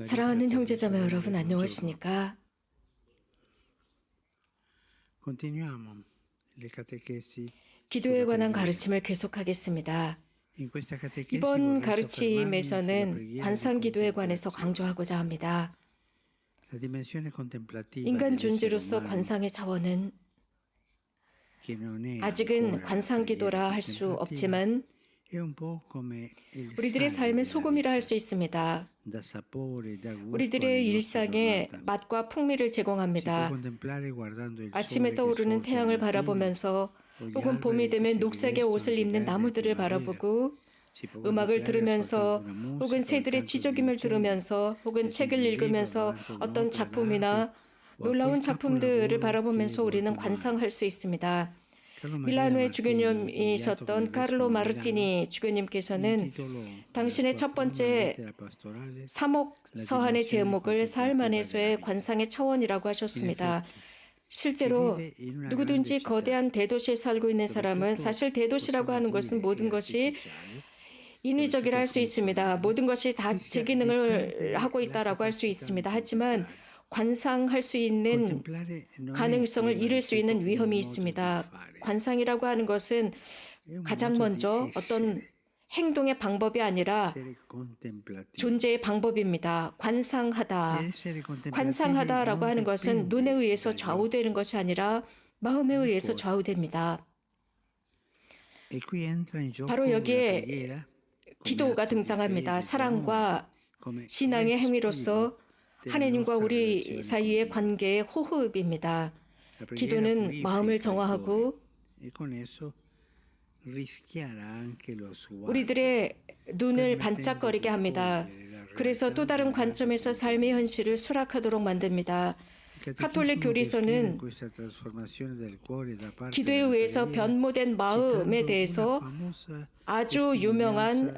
사랑하는 형제자매 여러분 안녕하십니까? 기도에 관한 가르침을 계속하겠습니다. 이번 가르침에서는 관상 기도에 관해서. 강조하고자 합니다. 인간 존재로서 관상의 차원은 아직은 관상 기도라 할 수 없지만 우리들의 삶의 소금이라 할 수 있습니다. 우리들의 일상에. 맛과 풍미를 제공합니다. 아침에 떠오르는 태양을 바라보면서 혹은 봄이 되면 녹색의 옷을 입는 나무들을. 바라보고 음악을 들으면서 혹은 새들의 uccelli, 들으면서 혹은 책을 읽으면서 어떤 작품이나 놀라운 작품들을 바라보면서 우리는 관상할 수 있습니다. 밀라노의 주교님이셨던 inviato 카를로 마르티니 주교님께서는 당신의 la 첫 번째 사목 서한의 제목을 사흘 안에서의 관상의 차원이라고 하셨습니다. 실제로 누구든지 거대한 대도시에 살고 있는 사람은 사실 대도시라고 하는 것은 모든 것이 인위적이라 할 수 있습니다. 모든 것이 다 제 기능을 하고 있다라고 할 수 있습니다. 하지만 관상할 수 있는 가능성을 잃을 수 있는 위험이 있습니다. 관상이라고 하는 것은 가장 먼저 어떤 행동의 방법이 아니라 존재의 방법입니다. 관상하다. 관상하다라고 하는 것은 눈에 의해서 좌우되는 것이 아니라 마음에 의해서 좌우됩니다. 바로 여기에 기도가 등장합니다. 사랑과 신앙의 행위로서 하나님과 우리 사이의 관계의 호흡입니다. 기도는 마음을 정화하고 우리들의 눈을 반짝거리게 합니다. 그래서 또 다른 관점에서 삶의 현실을 수락하도록 만듭니다. 카톨릭 교리서는 기도에 의해서 변모된 마음에 대해서 아주 유명한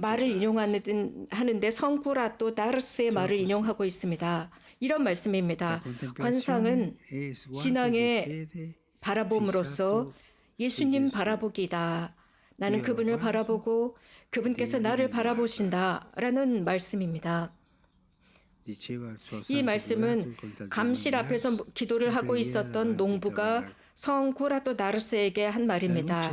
말을 인용하는 하는데 성구라또 다르스의 말을 인용하고 있습니다. 이런 말씀입니다. 관상은 신앙의 바라봄으로써 예수님 바라보기다. 나는 그분을 바라보고 그분께서 나를 바라보신다 라는 말씀입니다. 이 말씀은 감실 앞에서 기도를 하고 있었던 농부가 성 구라토 나르스에게 한 말입니다.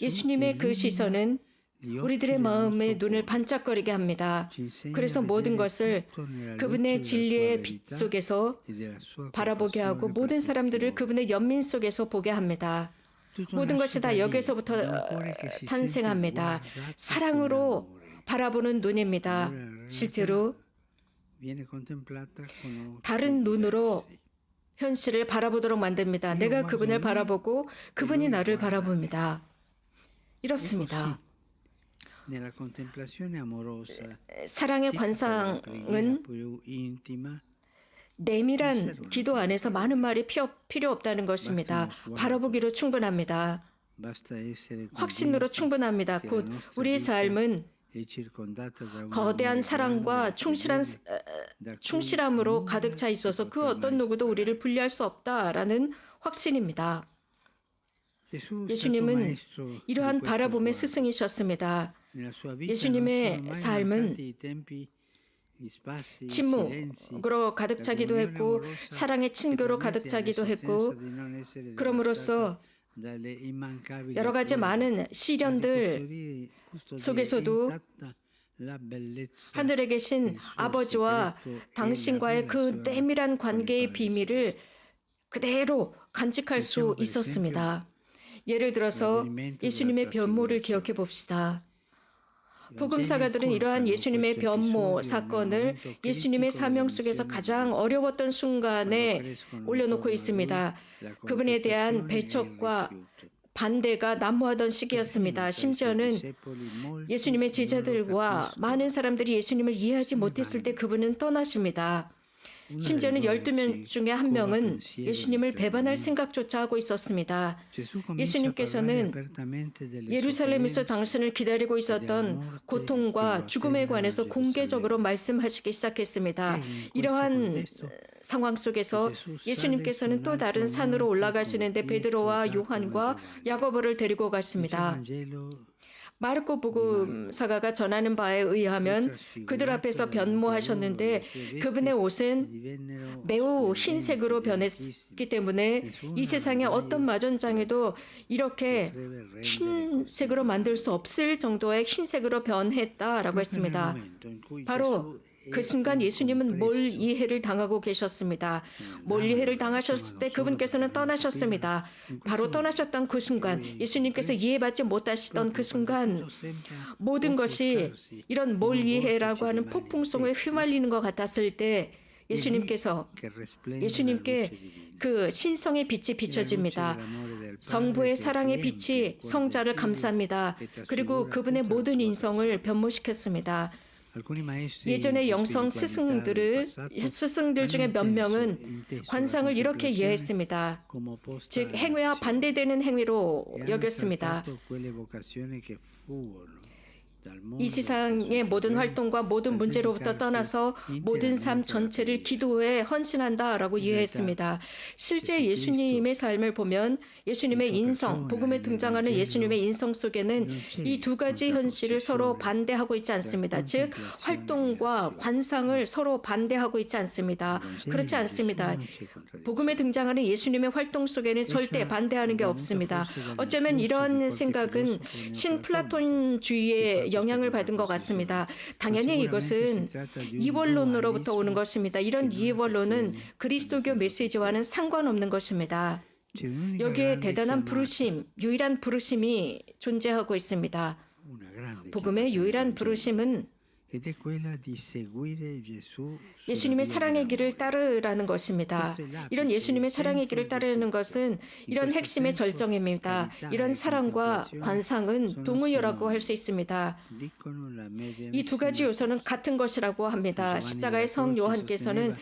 예수님의 그 시선은 우리들의 마음의 눈을 반짝거리게 합니다. 그래서 모든 것을 그분의 진리의 빛 속에서 바라보게 하고 모든 사람들을 그분의 연민 속에서 보게 합니다. 모든 것이 다 여기서부터 탄생합니다. 사랑으로 바라보는 눈입니다. 실제로 다른 눈으로 현실을 바라보도록 만듭니다. 내가 그분을 바라보고 그분이 나를 바라봅니다. 이렇습니다. 사랑의 관상은 내밀한 기도 안에서 많은 말이 필요 없다는 것입니다. 바라보기로 충분합니다. 확신으로 충분합니다. 곧 우리의 삶은 거대한 사랑과 충실한 충실함으로 가득 차 있어서 그 어떤 누구도 우리를 분리할 수 없다라는 확신입니다. 예수님은 이러한 바라봄의 스승이셨습니다. 예수님의 삶은 침묵으로 가득 차기도 했고 사랑의 친교로 가득 차기도 했고 그럼으로써 여러 가지 많은 시련들 속에서도 하늘에 계신 아버지와 당신과의 그 내밀한 관계의 비밀을 그대로 간직할 수 있었습니다. 예를 들어서 예수님의 변모를 기억해 봅시다. 복음사가들은 이러한 예수님의 변모 사건을 예수님의 사명 속에서 가장 어려웠던 순간에 올려놓고 있습니다. 그분에 대한 배척과 반대가 난무하던 시기였습니다. 심지어는 예수님의 제자들과 많은 사람들이 예수님을 이해하지 못했을 때 그분은 떠나십니다. 심지어는 12명 중에 한 명은 예수님을 배반할 생각조차 하고 있었습니다. 예수님께서는 예루살렘에서 당신을 기다리고 있었던 고통과 죽음에 관해서 공개적으로 말씀하시기 시작했습니다. 이러한 상황 속에서 예수님께서는 또 다른 산으로 올라가시는데 베드로와 요한과 야고보를 데리고 갔습니다. 마르코 복음사가가 전하는 바에 의하면 그들 앞에서 변모하셨는데 그분의 옷은 매우 흰색으로 변했기 때문에 이 세상의 어떤 마전장에도 이렇게 흰색으로 만들 수 없을 정도의 흰색으로 변했다라고 했습니다. 바로 그 순간 예수님은 뭘 이해를 당하고 계셨습니다. 뭘 이해를 당하셨을 때 그분께서는 떠나셨습니다. 바로 떠나셨던 그 순간 예수님께서 이해받지 못하시던 그 순간 모든 것이 이런 뭘 이해라고 하는 폭풍성에 휘말리는 것 같았을 때 예수님께서 예수님께 그 신성의 빛이 비춰집니다. 성부의 사랑의 빛이 성자를 감쌉니다. 그리고 그분의 모든 인성을 변모시켰습니다. 예전에 영성 스승들을 스승들 중에 몇 명은 관상을 이렇게 이해했습니다. 즉 행위와 반대되는 행위로 여겼습니다. 이 세상의 모든 활동과 모든 문제로부터 떠나서 모든 삶 전체를 기도에 헌신한다라고 이해했습니다. 실제 예수님의 삶을 보면 예수님의 인성, 복음에 등장하는 예수님의 인성 속에는 이 두 가지 현실을 서로 반대하고 있지 않습니다. 즉 활동과 관상을 서로 반대하고 있지 않습니다. 그렇지 않습니다. 복음에 등장하는 예수님의 활동 속에는 절대 반대하는 게 없습니다. 어쩌면 이런 생각은 신플라톤주의의 영향을 받은 것 같습니다. 당연히 이것은 이원론으로부터 오는 것입니다. 이런 이원론은 그리스도교 메시지와는 상관없는 것입니다. 여기에 대단한 부르심, 유일한 부르심이 존재하고 있습니다. 복음의 유일한 부르심은 예수님의 사랑의 길을 따르라는 것입니다. 이런 예수님의 사랑의 길을 따르는 것은 이런 핵심의 절정입니다. 이런 사랑과 관상은 동의어라고 할 수 있습니다. 이 두 가지 요소는 같은 것이라고 합니다. 십자가의 성 요한께서는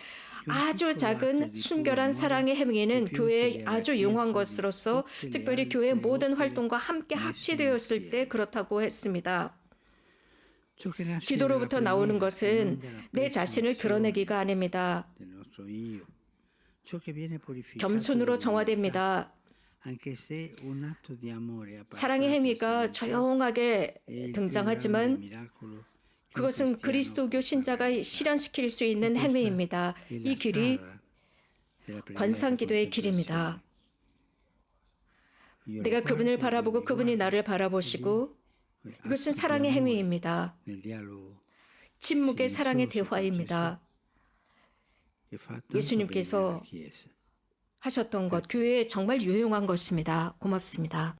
아주 작은 순결한 사랑의 행위는 교회에 아주 용한 것으로서 특별히 교회의 모든 활동과 함께 합치되었을 때 그렇다고 했습니다. 기도로부터 나오는 것은 내 자신을 드러내기가 아닙니다. 겸손으로 정화됩니다. 사랑의 행위가 조용하게 등장하지만 그것은 그리스도교 신자가 실현시킬 수 있는 행위입니다. 이 길이 관상기도의 길입니다. 내가 그분을 바라보고 그분이 나를 바라보시고 이것은 사랑의 행위입니다. 침묵의 사랑의 대화입니다. 예수님께서 하셨던 것, 교회에 정말 유용한 것입니다. 고맙습니다.